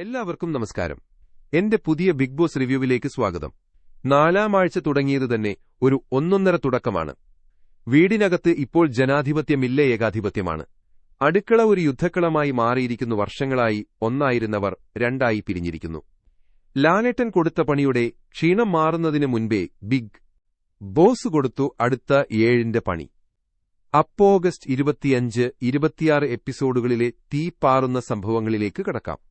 എല്ലാവർക്കും നമസ്കാരം. എന്റെ പുതിയ ബിഗ് ബോസ് റിവ്യൂവിലേക്ക് സ്വാഗതം. നാലാം ആഴ്ച തുടങ്ങിയത് തന്നെ ഒരു ഒന്നൊന്നര തുടക്കമാണ്. വീടിനകത്ത് ഇപ്പോൾ ജനാധിപത്യമില്ല ഏകാധിപത്യമാണ്. അടുക്കള ഒരു യുദ്ധക്കളമായി മാറിയിരിക്കുന്നു വർഷങ്ങളായി ഒന്നായിരുന്നവർ രണ്ടായി പിരിഞ്ഞിരിക്കുന്നു. ലാലേട്ടൻ കൊടുത്ത പണിയുടെ ക്ഷീണം മാറുന്നതിനു മുൻപേ ബിഗ് ബോസ് കൊടുത്തു അടുത്ത ഏഴിന്റെ പണി. അപ്പോഗസ്റ്റ് ഇരുപത്തിയഞ്ച് ഇരുപത്തിയാറ് എപ്പിസോഡുകളിലെ തീ പാറുന്ന സംഭവങ്ങളിലേക്ക് കടക്കാം.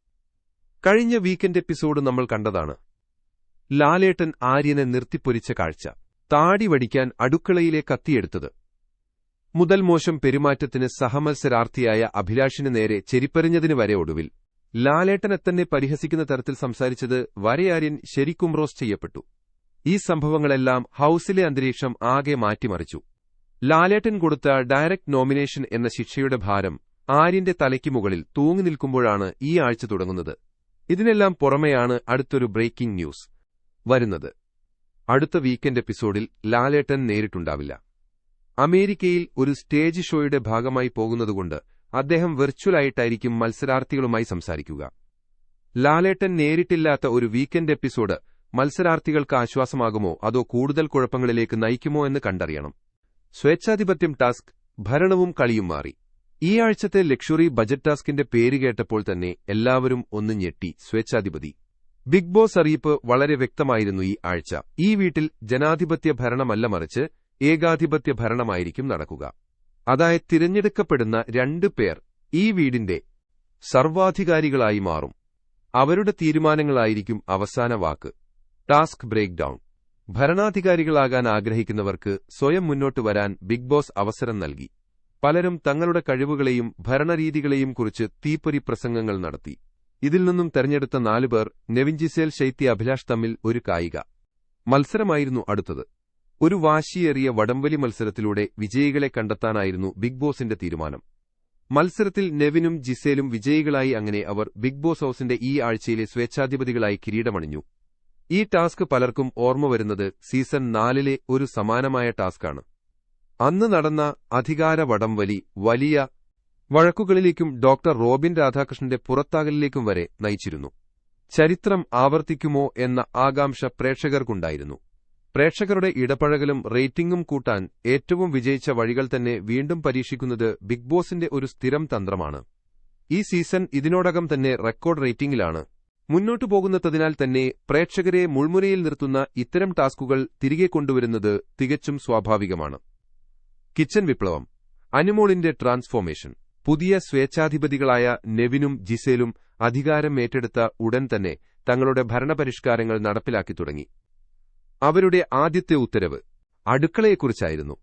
കഴിഞ്ഞ വീക്കെൻഡ് എപ്പിസോഡ് നമ്മൾ കണ്ടതാണ്. ലാലേട്ടൻ ആര്യനെ നിർത്തിപ്പൊരിച്ച കാഴ്ച. താടി വടിക്കാൻ അടുക്കളയിലെ കത്തിയെടുത്തത്. മുതൽ മോശം പെരുമാറ്റത്തിന് സഹമത്സരാർത്ഥിയായ അഭിലാഷിന് നേരെ ചെരിപ്പറിഞ്ഞതിന് വരെ ഒടുവിൽ. ലാലേട്ടനെ തന്നെ പരിഹസിക്കുന്ന തരത്തിൽ സംസാരിച്ചത് വരയാര്യൻ ശരിക്കും റോസ് ചെയ്യപ്പെട്ടു. ഈ സംഭവങ്ങളെല്ലാം ഹൌസിലെ അന്തരീക്ഷം ആകെ മാറ്റിമറിച്ചു. ലാലേട്ടൻ കൊടുത്ത ഡയറക്ട് നോമിനേഷൻ എന്ന ശിക്ഷയുടെ ഭാരം ആര്യന്റെ തലയ്ക്ക് മുകളിൽ തൂങ്ങി നിൽക്കുമ്പോഴാണ് ഈ ആഴ്ച തുടങ്ങുന്നത്. ഇതിനെല്ലാം പുറമെയാണ് അടുത്തൊരു ബ്രേക്കിംഗ് ന്യൂസ് വരുന്നത്. അടുത്ത വീക്കെൻഡ് എപ്പിസോഡിൽ ലാലേട്ടൻ നേരിട്ടുണ്ടാവില്ല. അമേരിക്കയിൽ ഒരു സ്റ്റേജ് ഷോയുടെ ഭാഗമായി പോകുന്നതുകൊണ്ട് അദ്ദേഹം വെർച്വലായിട്ടായിരിക്കും മത്സരാർത്ഥികളുമായി സംസാരിക്കുക. ലാലേട്ടൻ നേരിട്ടില്ലാത്ത ഒരു വീക്കെൻഡ് എപ്പിസോഡ് മത്സരാർത്ഥികൾക്ക് ആശ്വാസമാകുമോ? അതോ കൂടുതൽ കുഴപ്പങ്ങളിലേക്ക് നയിക്കുമോ എന്ന് കണ്ടറിയണം. സ്വേച്ഛാധിപത്യം ടാസ്ക് ഭരണവും കളിയും മാറി. ഈ ആഴ്ചത്തെ ലക്ഷറി ബജറ്റ് ടാസ്കിന്റെ പേര് കേട്ടപ്പോൾ തന്നെ എല്ലാവരും ഒന്ന് ഞെട്ടി. സ്വേച്ഛാധിപതി. ബിഗ് ബോസ് അറിയിപ്പ് വളരെ വ്യക്തമായിരുന്നു ഈ ആഴ്ച. ഈ വീട്ടിൽ ജനാധിപത്യ ഭരണമല്ല മറിച്ച് ഏകാധിപത്യ ഭരണമായിരിക്കും നടക്കുക. അതായത് തിരഞ്ഞെടുക്കപ്പെടുന്ന രണ്ടു പേർ ഈ വീടിന്റെ സർവാധികാരികളായി മാറും. അവരുടെ തീരുമാനങ്ങളായിരിക്കും അവസാന വാക്ക്. ടാസ്ക് ബ്രേക്ക് ഡൌൺ ഭരണാധികാരികളാകാൻ ആഗ്രഹിക്കുന്നവർക്ക് സ്വയം മുന്നോട്ട് വരാൻ ബിഗ് ബോസ് അവസരം നൽകി. പലരും തങ്ങളുടെ കഴിവുകളെയും ഭരണരീതികളെയും കുറിച്ച് തീപ്പൊരി പ്രസംഗങ്ങൾ നടത്തി. ഇതിൽ നിന്നും തെരഞ്ഞെടുത്ത നാലുപേർ നെവിൻജിസേൽ ശൈത്യ അഭിലാഷ് തമ്മിൽ ഒരു കായിക മത്സരമായിരുന്നു അടുത്തത്. ഒരു വാശിയേറിയ വടംവലി മത്സരത്തിലൂടെ വിജയികളെ കണ്ടെത്താനായിരുന്നു ബിഗ് ബോസിന്റെ തീരുമാനം. മത്സരത്തിൽ നെവിനും ജിസേലും വിജയികളായി അങ്ങനെ അവർ ബിഗ് ബോസ് ഹൌസിന്റെ ഈ ആഴ്ചയിലെ സ്വേച്ഛാധിപതികളായി കിരീടമണിഞ്ഞു. ഈ ടാസ്ക് പലർക്കും ഓർമ്മ വരുന്നത് സീസൺ നാലിലെ ഒരു സമാനമായ ടാസ്കാണ്. അന്ന് നടന്ന അധികാര വടംവലി വലിയ വഴക്കുകളിലേക്കും ഡോക്ടർ റോബിൻ രാധാകൃഷ്ണന്റെ പുറത്താകലിലേക്കും വരെ നയിച്ചിരുന്നു. ചരിത്രം ആവർത്തിക്കുമോ എന്ന ആകാംക്ഷ പ്രേക്ഷകർക്കുണ്ടായിരുന്നു. പ്രേക്ഷകരുടെ ഇടപഴകലും റേറ്റിംഗും കൂട്ടാൻ ഏറ്റവും വിജയിച്ച വഴികൾ തന്നെ വീണ്ടും പരീക്ഷിക്കുന്നത് ബിഗ് ബോസിന്റെ ഒരു സ്ഥിരം തന്ത്രമാണ്. ഈ സീസൺ ഇതിനോടകം തന്നെ റെക്കോർഡ് റേറ്റിംഗിലാണ്. മുന്നോട്ടു പോകുന്നതിനാൽ തന്നെ പ്രേക്ഷകരെ മുൾമുനയിൽ നിർത്തുന്ന ഇത്തരം ടാസ്കുകൾ തിരികെ കൊണ്ടുവരുന്നത് തികച്ചും സ്വാഭാവികമാണ്. കിച്ചൻ വിപ്ലവം അനിമോളിന്റെ ട്രാൻസ്ഫോർമേഷൻ പുതിയ സ്വേച്ഛാധിപതികളായ നെവിനും ജിസേലും അധികാരം ഏറ്റെടുത്ത ഉടൻ തന്നെ തങ്ങളുടെ ഭരണപരിഷ്കാരങ്ങൾ നടപ്പിലാക്കി തുടങ്ങി. അവരുടെ ആദ്യത്തെ ഉത്തരവ് അടുക്കളയെക്കുറിച്ചായിരുന്നു.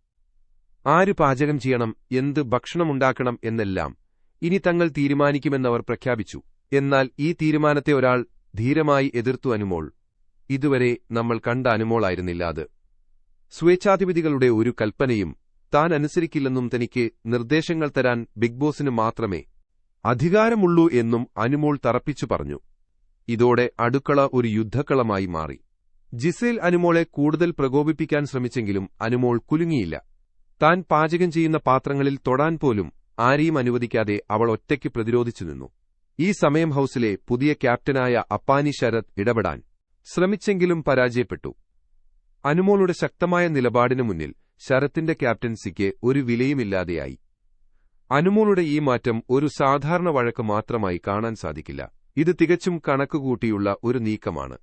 ആര് പാചകം ചെയ്യണം എന്ത് ഭക്ഷണമുണ്ടാക്കണം എന്നെല്ലാം ഇനി തങ്ങൾ തീരുമാനിക്കുമെന്നവർ പ്രഖ്യാപിച്ചു. എന്നാൽ ഈ തീരുമാനത്തെ ഒരാൾ ധീരമായി എതിർത്തു അനുമോൾ. ഇതുവരെ നമ്മൾ കണ്ട അനുമോളായിരുന്നില്ല അത്. സ്വേച്ഛാധിപതികളുടെ ഒരു കൽപ്പനയും താൻ അനുസരിക്കില്ലെന്നും തനിക്ക് നിർദ്ദേശങ്ങൾ തരാൻ ബിഗ് ബോസിന് മാത്രമേ അധികാരമുള്ളൂ എന്നും അനുമോൾ തറപ്പിച്ചു പറഞ്ഞു. ഇതോടെ അടുക്കള ഒരു യുദ്ധക്കളമായി മാറി. ജിസേൽ അനുമോളെ കൂടുതൽ പ്രകോപിപ്പിക്കാൻ ശ്രമിച്ചെങ്കിലും അനുമോൾ കുലുങ്ങിയില്ല. താൻ പാചകം ചെയ്യുന്ന പാത്രങ്ങളിൽ തൊടാൻ പോലും ആരെയും അനുവദിക്കാതെ അവൾ ഒറ്റയ്ക്ക് പ്രതിരോധിച്ചു നിന്നു. ഈ സമയം ഹൌസിലെ പുതിയ ക്യാപ്റ്റനായ അപ്പാനി ശരത് ഇടപെടാൻ ശ്രമിച്ചെങ്കിലും പരാജയപ്പെട്ടു. അനുമോളുടെ ശക്തമായ നിലപാടിനു മുന്നിൽ ശരത്തിന്റെ ക്യാപ്റ്റൻസിക്ക് ഒരു വിലയുമില്ലാതെയായി. അനുമോളുടെ ഈ മാറ്റം ഒരു സാധാരണ വഴക്ക് മാത്രമായി കാണാൻ സാധിക്കില്ല. ഇത് തികച്ചും കണക്കുകൂട്ടിയുള്ള ഒരു നീക്കമാണ്.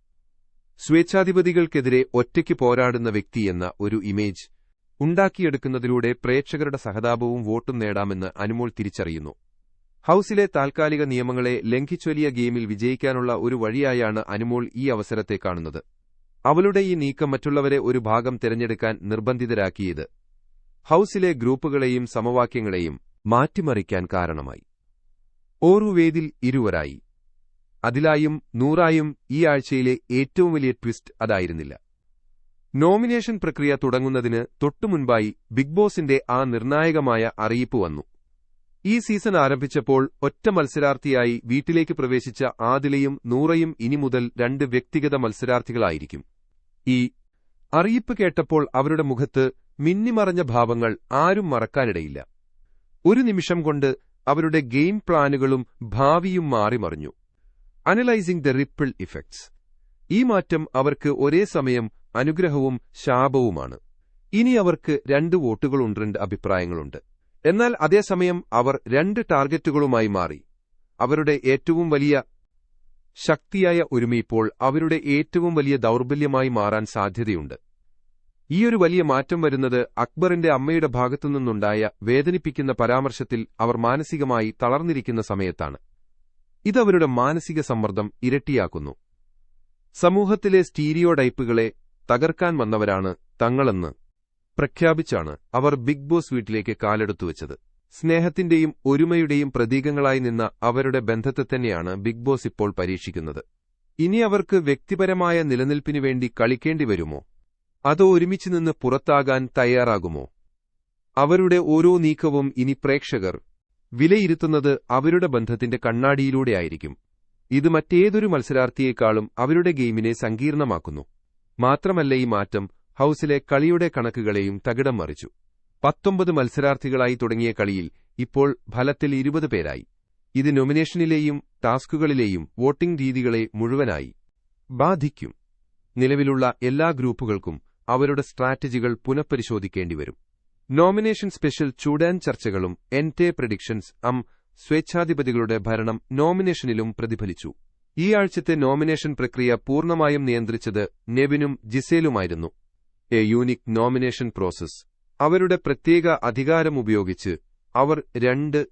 സ്വേച്ഛാധിപതികൾക്കെതിരെ ഒറ്റയ്ക്ക് പോരാടുന്ന വ്യക്തിയെന്ന ഒരു ഇമേജ് ഉണ്ടാക്കിയെടുക്കുന്നതിലൂടെ പ്രേക്ഷകരുടെ സഹതാപവും വോട്ടും നേടാമെന്ന് അനുമോൾ തിരിച്ചറിയുന്നു. ഹൌസിലെ താൽക്കാലിക നിയമങ്ങളെ ലംഘിച്ചൊലിയ ഗെയിമിൽ വിജയിക്കാനുള്ള ഒരു വഴിയായാണ് അനുമോൾ ഈ അവസരത്തെ കാണുന്നത്. അവളുടെ ഈ നീക്കം മറ്റുള്ളവരെ ഒരു ഭാഗം തിരഞ്ഞെടുക്കാൻ നിർബന്ധിതരാക്കിയത് ഹൌസിലെ ഗ്രൂപ്പുകളെയും സമവാക്യങ്ങളെയും മാറ്റിമറിക്കാൻ കാരണമായി. ഓരോ വേദിൽ ഇരുവരായി. അതിലായും നൂറായും ഈ ആഴ്ചയിലെ ഏറ്റവും വലിയ ട്വിസ്റ്റ് അതായിരുന്നില്ല. നോമിനേഷൻ പ്രക്രിയ തുടങ്ങുന്നതിന് തൊട്ടുമുൻപായി ബിഗ് ബോസിന്റെ ആ നിർണായകമായ അറിയിപ്പ് വന്നു. ഈ സീസൺ ആരംഭിച്ചപ്പോൾ ഒറ്റ മത്സരാർത്ഥിയായി വീട്ടിലേക്ക് പ്രവേശിച്ച ആദിലയും നൂറയും ഇനി മുതൽ രണ്ട് വ്യക്തിഗത മത്സരാർത്ഥികളായിരിക്കും. ഈ അറിയിപ്പ് കേട്ടപ്പോൾ അവരുടെ മുഖത്ത് മിന്നിമറഞ്ഞ ഭാവങ്ങൾ ആരും മറക്കാനിടയില്ല. ഒരു നിമിഷം കൊണ്ട് അവരുടെ ഗെയിം പ്ലാനുകളും ഭാവിയും മാറിമറിഞ്ഞു അനലൈസിംഗ് ദ റിപ്പിൾ ഇഫക്ട്സ്. ഈ മാറ്റം അവർക്ക് ഒരേ സമയം അനുഗ്രഹവും ശാപവുമാണ്. ഇനി അവർക്ക് രണ്ട് വോട്ടുകളുണ്ട് രണ്ട് അഭിപ്രായങ്ങളുണ്ട്. എന്നാൽ അതേസമയം അവർ രണ്ട് ടാർഗറ്റുകളുമായി മാറി. അവരുടെ ഏറ്റവും വലിയ ശക്തിയായ ഒരുമ ഇപ്പോൾ അവരുടെ ഏറ്റവും വലിയ ദൗർബല്യമായി മാറാൻ സാധ്യതയുണ്ട്. ഈയൊരു വലിയ മാറ്റം വരുന്നത് അക്ബറിന്റെ അമ്മയുടെ ഭാഗത്തുനിന്നുണ്ടായ വേദനിപ്പിക്കുന്ന പരാമർശത്തിൽ അവർ മാനസികമായി തളർന്നിരിക്കുന്ന സമയത്താണ്. ഇതവരുടെ മാനസിക സമ്മർദ്ദം ഇരട്ടിയാക്കുന്നു. സമൂഹത്തിലെ സ്റ്റീരിയോടൈപ്പുകളെ തകർക്കാൻ വന്നവരാണ് തങ്ങളെന്ന് പ്രഖ്യാപിച്ചാണ് അവർ ബിഗ് ബോസ് വീട്ടിലേക്ക് കാലെടുത്തുവച്ചത്. സ്നേഹത്തിന്റെയും ഒരുമയുടെയും പ്രതീകങ്ങളായി നിന്ന അവരുടെ ബന്ധത്തെ തന്നെയാണ് ബിഗ് ബോസ് ഇപ്പോൾ പരീക്ഷിക്കുന്നത്. ഇനി അവർക്ക് വ്യക്തിപരമായ നിലനിൽപ്പിനു വേണ്ടി കളിക്കേണ്ടി വരുമോ? അതോ ഒരുമിച്ച് നിന്ന് പുറത്താകാൻ തയ്യാറാകുമോ? അവരുടെ ഓരോ നീക്കവും ഇനി പ്രേക്ഷകർ വിലയിരുത്തുന്നത് അവരുടെ ബന്ധത്തിന്റെ കണ്ണാടിയിലൂടെയായിരിക്കും ഇത് മറ്റേതൊരു മത്സരാർത്ഥിയേക്കാളും അവരുടെ ഗെയിമിനെ സങ്കീർണമാക്കുന്നു. മാത്രമല്ല ഈ മാറ്റം ഹൌസിലെ കളിയുടെ കണക്കുകളെയും തകിടം മറിച്ചു. പത്തൊമ്പത് മത്സരാർത്ഥികളായി തുടങ്ങിയ കളിയിൽ ഇപ്പോൾ ഫലത്തിൽ ഇരുപത് പേരായി. ഇത് നൊമിനേഷനിലെയും ടാസ്കുകളിലെയും വോട്ടിംഗ് രീതികളെ മുഴുവനായി ബാധിക്കും. നിലവിലുള്ള എല്ലാ ഗ്രൂപ്പുകൾക്കും അവരുടെ സ്ട്രാറ്റജികൾ പുനഃപരിശോധിക്കേണ്ടിവരും നോമിനേഷൻ സ്പെഷ്യൽ ചൂടാൻ ചർച്ചകളും എൻടെ പ്രഡിക്ഷൻസ് അം സ്വേച്ഛാധിപതികളുടെ ഭരണം നോമിനേഷനിലും പ്രതിഫലിച്ചു. ഈ ആഴ്ചത്തെ നോമിനേഷൻ പ്രക്രിയ പൂർണമായും നിയന്ത്രിച്ചത് നെവിനും ജിസേലുമായിരുന്നു. എ യൂണിക് നോമിനേഷൻ പ്രോസസ് അവരുടെ പ്രത്യേക അധികാരം ഉപയോഗിച്ച് അവർ രണ്ട്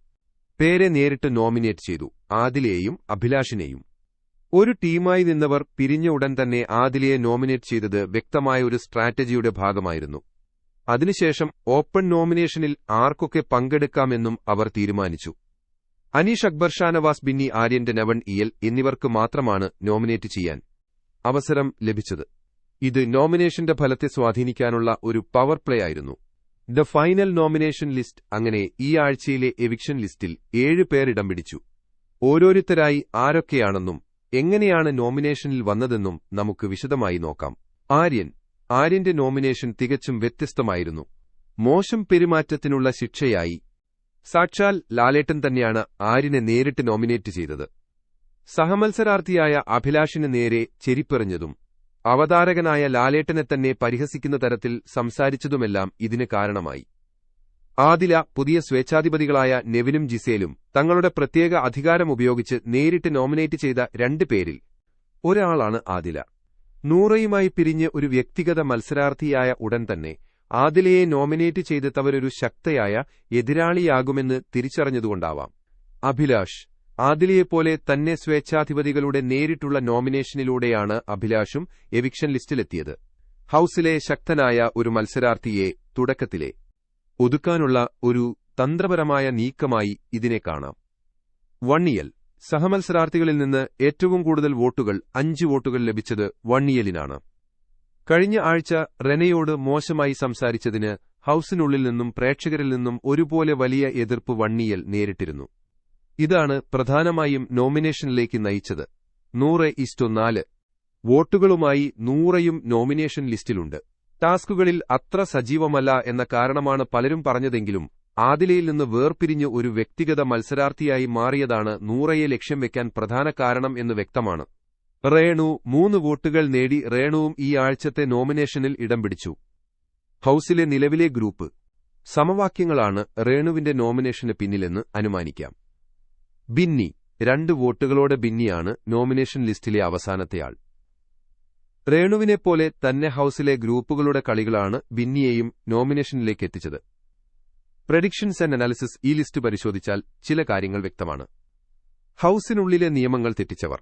പേരെ നേരിട്ട് നോമിനേറ്റ് ചെയ്തു ആദിലെയും അഭിലാഷിനെയും. ഒരു ടീമായി നിന്നവർ പിരിഞ്ഞ ഉടൻ തന്നെ ആദിലയെ നോമിനേറ്റ് ചെയ്തത് വ്യക്തമായ ഒരു സ്ട്രാറ്റജിയുടെ ഭാഗമായിരുന്നു. അതിനുശേഷം ഓപ്പൺ നോമിനേഷനിൽ ആർക്കൊക്കെ പങ്കെടുക്കാമെന്നും അവർ തീരുമാനിച്ചു. അനീഷ് അക്ബർ ഷാനവാസ് ബിന്നി ആര്യന്റെ നവൺ ഇയൽ എന്നിവർക്ക് മാത്രമാണ് നോമിനേറ്റ് ചെയ്യാൻ അവസരം ലഭിച്ചത്. ഇത് നോമിനേഷന്റെ ഫലത്തെ സ്വാധീനിക്കാനുള്ള ഒരു പവർ പ്ലേ ആയിരുന്നു. ദ ഫൈനൽ നോമിനേഷൻ ലിസ്റ്റ് അങ്ങനെ ഈ ആഴ്ചയിലെ എവിക്ഷൻ ലിസ്റ്റിൽ ഏഴ് ഇടം പിടിച്ചു. ഓരോരുത്തരായി ആരൊക്കെയാണെന്നും എങ്ങനെയാണ് നോമിനേഷനിൽ വന്നതെന്നും നമുക്ക് വിശദമായി നോക്കാം. ആര്യൻ. ആര്യന്റെ നോമിനേഷൻ തികച്ചും വ്യത്യസ്തമായിരുന്നു. മോശം പെരുമാറ്റത്തിനുള്ള ശിക്ഷയായി. സാക്ഷാൽ ലാലേട്ടൻ തന്നെയാണ് ആര്യനെ നേരിട്ട് നോമിനേറ്റ് ചെയ്തത്. സഹമത്സരാർത്ഥിയായ അഭിലാഷിന് നേരെ ചെരിപ്പെറിഞ്ഞതും അവതാരകനായ ലാലേട്ടനെ തന്നെ പരിഹസിക്കുന്ന തരത്തിൽ സംസാരിച്ചതുമെല്ലാം ഇതിന് കാരണമായി. ആദില പുതിയ സ്വേച്ഛാധിപതികളായ നെവിനും ജിസേലും തങ്ങളുടെ പ്രത്യേക അധികാരം ഉപയോഗിച്ച് നേരിട്ട് നോമിനേറ്റ് ചെയ്ത രണ്ട് പേരിൽ ഒരാളാണ് ആദില. നൂറയുമായി പിരിഞ്ഞ് ഒരു വ്യക്തിഗത മത്സരാർത്ഥിയായ ഉടൻ തന്നെ ആദിലയെ നോമിനേറ്റ് ചെയ്തെത്തവരൊരു ശക്തയായ എതിരാളിയാകുമെന്ന് തിരിച്ചറിഞ്ഞതുകൊണ്ടാവാം. അഭിലാഷ് ആദിലയെപ്പോലെ തന്നെ സ്വേച്ഛാധിപതികളുടെ നേരിട്ടുള്ള നോമിനേഷനിലൂടെയാണ് അഭിലാഷും എവിക്ഷൻ ലിസ്റ്റിലെത്തിയത്. ഹൌസിലെ ശക്തനായ ഒരു മത്സരാർത്ഥിയെ തുടക്കത്തിലെ ഒതുക്കാനുള്ള ഒരു തന്ത്രപരമായ നീക്കമായി ഇതിനെ കാണാം. വണ്ണിയൽ. സഹമത്സരാർത്ഥികളിൽ നിന്ന് ഏറ്റവും കൂടുതൽ വോട്ടുകൾ അഞ്ച് വോട്ടുകൾ ലഭിച്ചത് വണ്ണിയലിനാണ്. കഴിഞ്ഞ ആഴ്ച റെനയോട് മോശമായി സംസാരിച്ചതിന് ഹൌസിനുള്ളിൽ നിന്നും പ്രേക്ഷകരിൽ നിന്നും ഒരുപോലെ വലിയ എതിർപ്പ് വണ്ണിയൽ നേരിട്ടിരുന്നു. ഇതാണ് പ്രധാനമായും നോമിനേഷനിലേക്ക് നയിച്ചത്. നൂറ് ഇസ്റ്റു നാല്. വോട്ടുകളുമായി നൂറയും നോമിനേഷൻ ലിസ്റ്റിലുണ്ട്. ടാസ്കുകളിൽ അത്ര സജീവമല്ല എന്ന കാരണമാണ് പലരും പറഞ്ഞതെങ്കിലും ആദിലയിൽ നിന്ന് വേർപിരിഞ്ഞ് ഒരു വ്യക്തിഗത മത്സരാർത്ഥിയായി മാറിയതാണ് നൂറയെ ലക്ഷ്യം വെക്കാൻ പ്രധാന കാരണം എന്ന് വ്യക്തമാണ്. റേണു മൂന്ന് വോട്ടുകൾ നേടി റേണുവും ഈ ആഴ്ചത്തെ നോമിനേഷനിൽ ഇടം പിടിച്ചു. ഹൌസിലെ നിലവിലെ ഗ്രൂപ്പ്. സമവാക്യങ്ങളാണ് റേണുവിന്റെ നോമിനേഷന് പിന്നിലെന്ന് അനുമാനിക്കാം. ബിന്നി. രണ്ട് വോട്ടുകളോടെ ബിന്നിയാണ് നോമിനേഷൻ ലിസ്റ്റിലെ അവസാനത്തെയാൾ. റേണുവിനെപ്പോലെ തന്നെ ഹൌസിലെ ഗ്രൂപ്പുകളുടെ കളികളാണ് ബിന്നിയെയും നോമിനേഷനിലേക്ക് എത്തിച്ചത്. പ്രഡിക്ഷൻസ് ആൻഡ് അനാലിസിസ് ഈ ലിസ്റ്റ് പരിശോധിച്ചാൽ ചില കാര്യങ്ങൾ വ്യക്തമാണ്. ഹൌസിനുള്ളിലെ നിയമങ്ങൾ തെറ്റിച്ചവർ.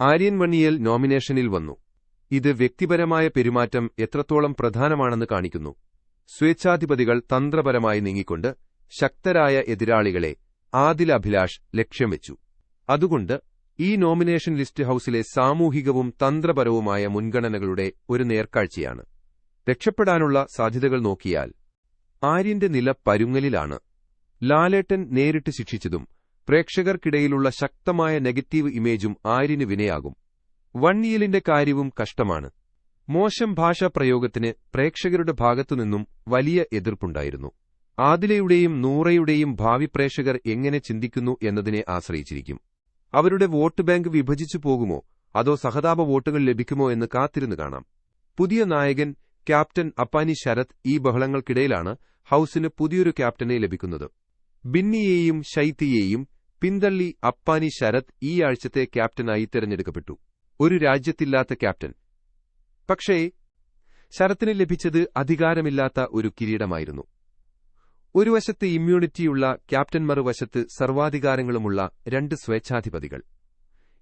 ആര്യൻ വണ്ണിയൽ നോമിനേഷനിൽ വന്നു. ഇത് വ്യക്തിപരമായ പെരുമാറ്റം എത്രത്തോളം പ്രധാനമാണെന്ന് കാണിക്കുന്നു. സ്വേച്ഛാധിപതികൾ തന്ത്രപരമായി നീങ്ങിക്കൊണ്ട് ശക്തരായ എതിരാളികളെ ആദിൽ അഭിലാഷ് ലക്ഷ്യം വെച്ചു. അതുകൊണ്ട് ഈ നോമിനേഷൻ ലിസ്റ്റ് ഹൌസിലെ സാമൂഹികവും തന്ത്രപരവുമായ മുൻഗണനകളുടെ ഒരു നേർക്കാഴ്ചയാണ്. രക്ഷപ്പെടാനുള്ള സാധ്യതകൾ നോക്കിയാൽ ആര്യന്റെ നില പരുങ്ങലിലാണ്. ലാലേട്ടൻ നേരിട്ട് ശിക്ഷിച്ചതും പ്രേക്ഷകർക്കിടയിലുള്ള ശക്തമായ നെഗറ്റീവ് ഇമേജും ആര്യന് വിനയാകും. വണ്ണിയലിന്റെ കാര്യവും കഷ്ടമാണ്. മോശം ഭാഷാപ്രയോഗത്തിന് പ്രേക്ഷകരുടെ ഭാഗത്തുനിന്നും വലിയ എതിർപ്പുണ്ടായിരുന്നു. ആദിലയുടെയും നൂറയുടെയും ഭാവി പ്രേക്ഷകർ എങ്ങനെ ചിന്തിക്കുന്നു എന്നതിനെ ആശ്രയിച്ചിരിക്കും. അവരുടെ വോട്ട് ബാങ്ക് വിഭജിച്ചു പോകുമോ? അതോ സഹതാപ വോട്ടുകൾ ലഭിക്കുമോ എന്ന് കാത്തിരുന്നു കാണാം. പുതിയ നായകൻ ക്യാപ്റ്റൻ അപ്പാനി ശരത് ഈ ബഹളങ്ങൾക്കിടയിലാണ് ഹൌസിന് പുതിയൊരു ക്യാപ്റ്റനെ ലഭിക്കുന്നത്. ബിന്നിയെയും ശൈത്യയെയും പിന്തള്ളി അപ്പാനി ശരത് ഈ ആഴ്ചത്തെ ക്യാപ്റ്റനായി തെരഞ്ഞെടുക്കപ്പെട്ടു. ഒരു രാജ്യത്തില്ലാത്ത ക്യാപ്റ്റൻ. പക്ഷേ ശരത്തിന് ലഭിച്ചത് അധികാരമില്ലാത്ത ഒരു കിരീടമായിരുന്നു. ഒരു വശത്ത് ഇമ്മ്യൂണിറ്റിയുള്ള ക്യാപ്റ്റൻ മറുവശത്ത് സർവാധികാരങ്ങളുമുള്ള രണ്ട് സ്വേച്ഛാധിപതികൾ.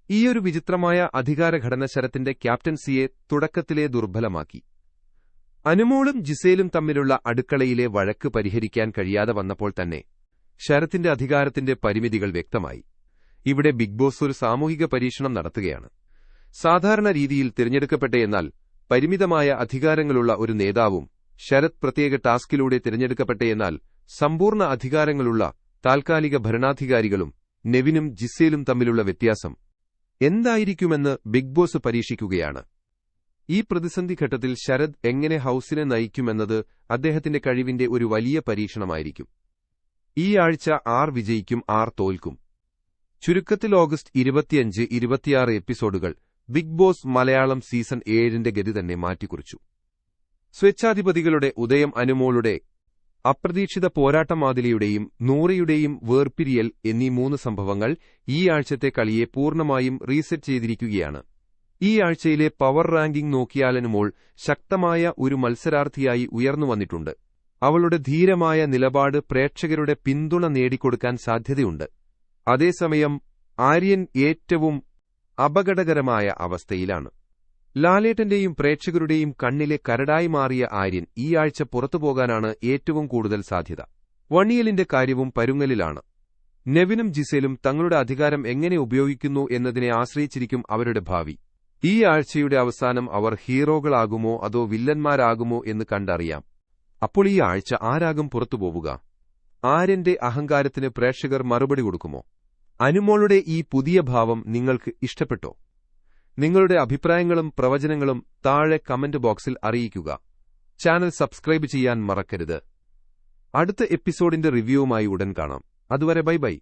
ഈയൊരു വിചിത്രമായ അധികാരഘടന ശരത്തിന്റെ ക്യാപ്റ്റൻസിയെ തുടക്കത്തിലെ ദുർബലമാക്കി. അനുമോളും ജിസേലും തമ്മിലുള്ള അടുക്കളയിലെ വഴക്ക് പരിഹരിക്കാൻ കഴിയാതെ വന്നപ്പോൾ തന്നെ ശരത്തിന്റെ അധികാരത്തിന്റെ പരിമിതികൾ വ്യക്തമായി. ഇവിടെ ബിഗ് ബോസ് ഒരു സാമൂഹിക പരീക്ഷണം നടത്തുകയാണ്. സാധാരണ രീതിയിൽ തിരഞ്ഞെടുക്കപ്പെട്ടെന്നാൽ പരിമിതമായ അധികാരങ്ങളുള്ള ഒരു നേതാവും ശരത് പ്രത്യേക ടാസ്കിലൂടെ തിരഞ്ഞെടുക്കപ്പെട്ടെന്നാൽ സമ്പൂർണ അധികാരങ്ങളുള്ള താൽക്കാലിക ഭരണാധികാരികളും നെവിനും ജിസേലും തമ്മിലുള്ള വ്യത്യാസം എന്തായിരിക്കുമെന്ന് ബിഗ് ബോസ് പരീക്ഷിക്കുകയാണ്. ഈ പ്രതിസന്ധി ഘട്ടത്തിൽ ശരദ് എങ്ങനെ ഹൌസിനെ നയിക്കുമെന്നത് അദ്ദേഹത്തിന്റെ കഴിവിന്റെ ഒരു വലിയ പരീക്ഷണമായിരിക്കും. ഈ ആഴ്ച ആർ വിജയിക്കും ആർ തോൽക്കും. ചുരുക്കത്തിൽ ഓഗസ്റ്റ് ഇരുപത്തിയഞ്ച് ഇരുപത്തിയാറ് എപ്പിസോഡുകൾ ബിഗ് ബോസ് മലയാളം സീസൺ ഏഴിന്റെ ഗതി തന്നെ മാറ്റിക്കുറിച്ചു. സ്വേച്ഛാധിപതികളുടെ ഉദയം അനുമോളുടെ അപ്രതീക്ഷിത പോരാട്ടമാതിലിയുടെയും നൂറയുടെയും വേർപിരിയൽ എന്നീ മൂന്ന് സംഭവങ്ങൾ ഈ ആഴ്ചത്തെ കളിയെ പൂർണമായും റീസെറ്റ് ചെയ്തിരിക്കുകയാണ്. ഈ ആഴ്ചയിലെ പവർ റാങ്കിംഗ് നോക്കിയാലനുമോൾ ശക്തമായ ഒരു മത്സരാർത്ഥിയായി ഉയർന്നു വന്നിട്ടുണ്ട്. അവളുടെ ധീരമായ നിലപാട് പ്രേക്ഷകരുടെ പിന്തുണ നേടിക്കൊടുക്കാൻ സാധ്യതയുണ്ട്. അതേസമയം ആര്യൻ ഏറ്റവും അപകടകരമായ അവസ്ഥയിലാണ്. ലാലേട്ടന്റെയും പ്രേക്ഷകരുടെയും കണ്ണിലെ കരടായി മാറിയ ആര്യൻ ഈ ആഴ്ച പുറത്തുപോകാനാണ് ഏറ്റവും കൂടുതൽ സാധ്യത. വണിയലിന്റെ കാര്യവും പരുങ്ങലിലാണ്. നെവിനും ജിസേലും തങ്ങളുടെ അധികാരം എങ്ങനെ ഉപയോഗിക്കുന്നു എന്നതിനെ ആശ്രയിച്ചിരിക്കും അവരുടെ ഭാവി. ഈ ആഴ്ചയുടെ അവസാനം അവർ ഹീറോകളാകുമോ അതോ വില്ലന്മാരാകുമോ എന്ന് കണ്ടറിയാം. അപ്പോൾ ഈ ആഴ്ച ആരാകും പുറത്തുപോവുക? ആര്യന്റെ അഹങ്കാരത്തിന് പ്രേക്ഷകർ മറുപടി കൊടുക്കുമോ? അനുമോളുടെ ഈ പുതിയ ഭാവം നിങ്ങൾക്ക് ഇഷ്ടപ്പെട്ടോ? നിങ്ങളുടെ അഭിപ്രായങ്ങളും പ്രവചനങ്ങളും താഴെ കമന്റ് ബോക്സിൽ അറിയിക്കുക. ചാനൽ സബ്സ്ക്രൈബ് ചെയ്യാൻ മറക്കരുത്. അടുത്ത എപ്പിസോഡിന്റെ റിവ്യൂവുമായി ഉടൻ കാണാം. അതുവരെ ബൈ ബൈ.